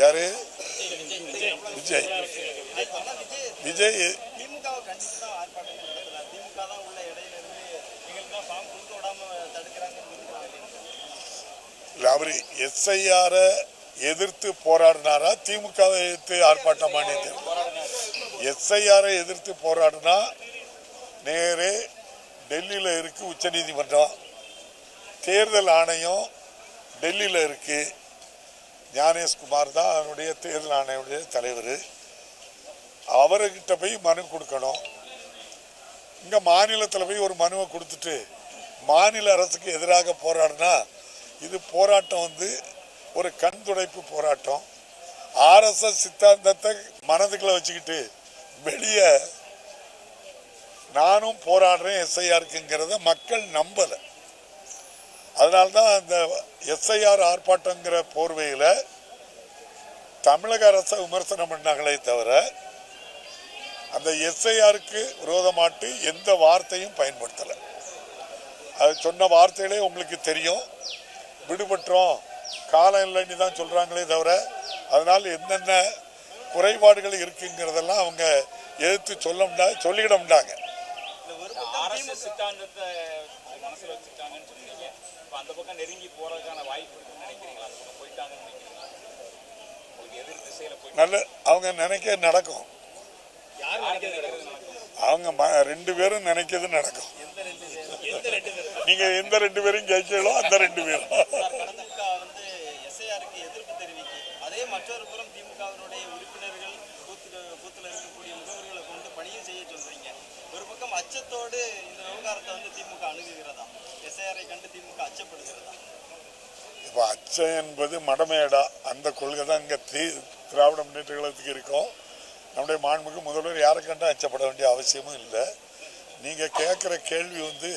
யாரு? விஜய். விஜய். அவர் எஸ்ஐஆர எதிர்த்து போராடினாரா? திமுகவை எதிர்த்து ஆர்ப்பாட்டம் பண்ணிட்டு? எஸ்ஐஆரை எதிர்த்து போராடினா நேரே டெல்லியில் இருக்குது உச்சநீதிமன்றம். தேர்தல் ஆணையம் டெல்லியில் இருக்குது ஞானேஷ்குமார் தான் அதனுடைய தேர்தல் ஆணையுடைய தலைவர். அவர்கிட்ட போய் மனு கொடுக்கணும். இங்கே மாநிலத்தில் போய் ஒரு மனுவை கொடுத்துட்டு மாநில அரசுக்கு எதிராக போராடினா இது போராட்டம் வந்து ஒரு கண் துடைப்பு போராட்டம். ஆர்எஸ்எஸ் சித்தாந்தத்தை மனதுக்குள்ள வச்சுக்கிட்டு வெளியே நானும் போராடுறேன் எஸ்ஐஆருக்குங்கிறத மக்கள் நம்பலை. அதனால்தான் அந்த எஸ்ஐஆர் ஆர்ப்பாட்டங்கிற போர்வையில் தமிழக அரசை விமர்சனம் பண்ணாங்களே தவிர அந்த எஸ்ஐஆருக்கு விரோதமாட்டு எந்த வார்த்தையும் பயன்படுத்தலை. அது சொன்ன வார்த்தைகளே உங்களுக்கு தெரியும். விடுபட்டுறோம். காலம் இல்லைன்னு தான் சொல்கிறாங்களே தவிர அதனால் என்னென்ன குறைபாடுகள் இருக்குங்கிறதெல்லாம் அவங்க எதிர்த்து சொல்ல முடியாது சொல்லிக்கிட முடியாங்க ஆர்எஸ்எஸ் சித்தாந்தத்தை மனசுல வச்சுட்டாங்கன்னு சொன்னீங்க. இப்ப அந்த பக்கம் நெருங்கி போறதுக்கான வாய்ப்பு இருக்குன்னு நினைக்கிறீங்களா? அந்த பக்கம் போயிட்டாங்கன்னு நினைக்கிறீங்களா? உங்களுக்கு எதிர் திசையில போயிட்டு நல்ல அவங்க நினைக்க நடக்கும். அவங்க ரெண்டு பேரும் நினைக்கிறது நடக்கும். நீங்க எந்த ரெண்டு பேரும் கேட்கலோ அந்த ரெண்டு பேரும். திமுக வந்து எஸ்ஐஆருக்கு எதிர்ப்பு தெரிவிக்கு. அதே மற்றொரு புறம் திமுகவினுடைய உறுப்பினர்கள் பூத்துல பூத்துல இருக்கக்கூடிய முகவர்களை கொண்டு பணியும் செய்ய சொல்றீங்க. ஒரு பக்கம் அச்சத்தோடு இந்த விவகாரத்தை வந்து திமுக அணுகுகிறதா? எஸ்ஐஆரை கண்டு திமுக அச்சப்படுகிறதா? இப்போ அச்சம் என்பது மடமேடா. அந்த கொள்கை தான் இங்கே தி திராவிட முன்னேற்ற கழகத்துக்கு இருக்கும். நம்முடைய மாண்புக்கு முதல்வர் யாரை கண்டும் அச்சப்பட வேண்டிய அவசியமும் இல்லை. நீங்கள் கேட்குற கேள்வி வந்து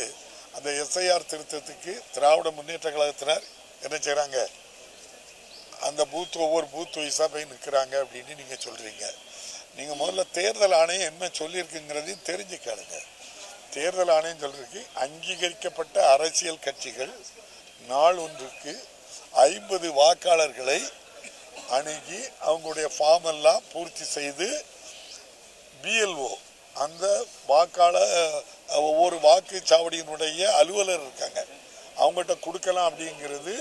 அந்த எஸ்ஐஆர் திருத்தத்துக்கு திராவிட முன்னேற்ற கழகத்தினர் என்ன செய்கிறாங்க அந்த பூத் ஒவ்வொரு பூத் வைஸாக போய் நிற்கிறாங்க அப்படின்னு நீங்கள் சொல்கிறீங்க நீங்கள் முதல்ல தேர்தல் ஆணையம் என்ன சொல்லியிருக்குங்கிறதையும் தெரிஞ்சு கேளுங்க தேர்தல் ஆணையம் சொல்லியிருக்கு அங்கீகரிக்கப்பட்ட அரசியல் கட்சிகள் நாள் ஒன்றுக்கு ஐம்பது வாக்காளர்களை அணுகி அவங்களுடைய ஃபார்ம் எல்லாம் பூர்த்தி செய்து பிஎல்ஓ அந்த வாக்காளர் ஒவ்வொரு வாக்குச்சாவடியினுடைய அலுவலர் இருக்காங்க. அவங்ககிட்ட கொடுக்கலாம் அப்படிங்கிறது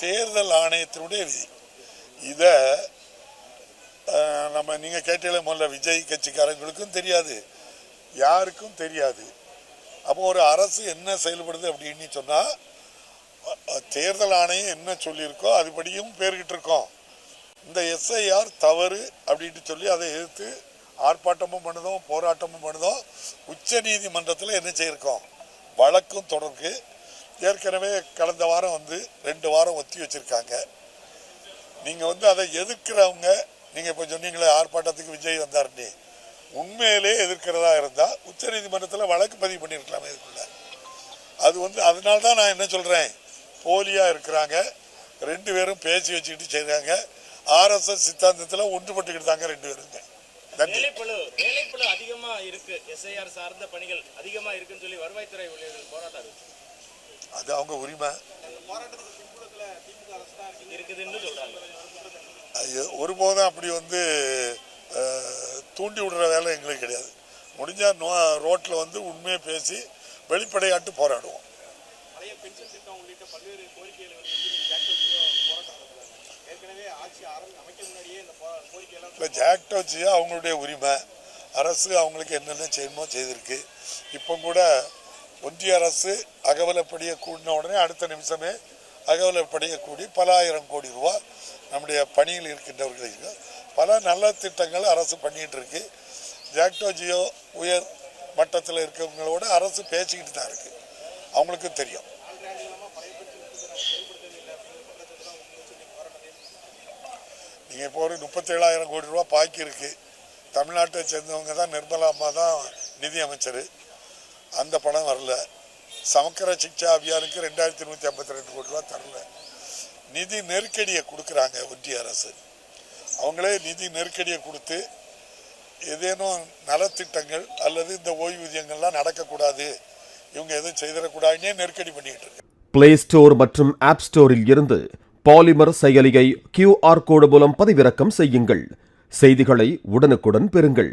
தேர்தல் ஆணையத்தினுடைய விதி. இதை நம்ம நீங்கள் கேட்டீங்களே முதல்ல விஜய் கட்சிக்காரங்களுக்கும் தெரியாது. யாருக்கும் தெரியாது. அப்போ ஒரு அரசு என்ன செயல்படுது அப்படின்னு சொன்னால் தேர்தல் ஆணையம் என்ன சொல்லியிருக்கோ அதுபடியும் பேர்கிட்டு இருக்கோம். இந்த எஸ்ஐஆர் தவறு அப்படின்ட்டு சொல்லி அதை எதிர்த்து ஆர்ப்பாட்டமும் பண்ணுதோம் போராட்டமும் பண்ணுதோம். உச்ச நீதிமன்றத்தில் என்ன செய்யிருக்கோம்? வழக்கும் தொடர்க்கு. ஏற்கனவே கடந்த வாரம் வந்து ரெண்டு வாரம் ஒத்தி வச்சிருக்காங்க. நீங்கள் வந்து அதை எதிர்க்கிறவங்க நீங்கள் இப்போ சொன்னீங்களே ஆர்ப்பாட்டத்துக்கு விஜய் வந்தாருன்னு. உண்மையிலே எதிர்க்கிறதா இருந்தால் உச்ச நீதிமன்றத்தில் வழக்கு பதிவு பண்ணியிருக்கலாமே இதுக்குள்ள. அது வந்து அதனால தான் நான் என்ன சொல்கிறேன் போலியாக இருக்கிறாங்க ரெண்டு பேரும் பேசி வச்சுக்கிட்டு செய்கிறாங்க ஆர்எஸ்எஸ் சித்தாந்தத்தில் ஒன்றுபட்டுக்கிட்டு தாங்க ரெண்டு பேருங்க நன்றி. வேலைப்பளு வேலைப்பளு அதிகமா இருக்கு. எஸ்ஐஆர் சார்ந்த பணிகள் அதிகமா இருக்குன்னு சொல்லி வருவாய்த்துறை ஊழியர்கள் போராட்டம். அது அவங்க உரிமை. இருக்குதுன்னு சொல்றாங்க. அது ஒருபோதும் அப்படி வந்து தூண்டி விடுற வேலை எங்களுக்கு கிடையாது. முடிஞ்சால் நோ ரோட்டில் வந்து உண்மையை பேசி வெளிப்படையாட்டு போராடுவோம். இப்போ ஜாக்ட் வச்சு அவங்களுடைய உரிமை அரசு அவங்களுக்கு என்னென்ன செய்யணுமோ செய்திருக்கு. இப்போ கூட ஒன்றிய அரசு அகவலப்படியை கூடின உடனே அடுத்த நிமிஷமே அகவலப்படியை பல ஆயிரம் கோடி ரூபா நம்முடைய பணியில் இருக்கின்றவர்களுக்கு பல நல்ல திட்டங்கள் அரசு பண்ணிகிட்டு இருக்கு. ஜாக்டோ ஜியோ உயர் மட்டத்தில் இருக்கிறவங்களோட அரசு பேசிக்கிட்டு தான் இருக்கு. அவங்களுக்கு தெரியும். நீங்கள் இப்போ ஒரு முப்பத்தேழாயிரம் கோடி ரூபா பாக்கி இருக்கு. தமிழ்நாட்டை சேர்ந்தவங்க தான் நிர்மலா அம்மா தான் நிதி அமைச்சர் அந்த பணம் வரல. சமக்கர சிக்ஷா அபியானுக்கு ரெண்டாயிரத்தி நூற்றி ஐம்பத்தி ரெண்டு கோடி ரூபா தரல. நிதி நெருக்கடியை கொடுக்குறாங்க ஒன்றிய அரசு. அவங்களே நிதி நெருக்கடியை கொடுத்து ஏதேனும் நலத்திட்டங்கள் அல்லது இந்த ஓய்வூதியங்கள்லாம் நடக்கக்கூடாது. இவங்க எதுவும் செய்திடக்கூடாதுன்னே நெருக்கடி பண்ணிக்கிட்டு இருக்கு? பிளே ஸ்டோர் மற்றும் ஆப் ஸ்டோரில் இருந்து பாலிமர் செயலியை கியூஆர் கோடு மூலம் பதிவிறக்கம் செய்யுங்கள். செய்திகளை உடனுக்குடன் பெறுங்கள்.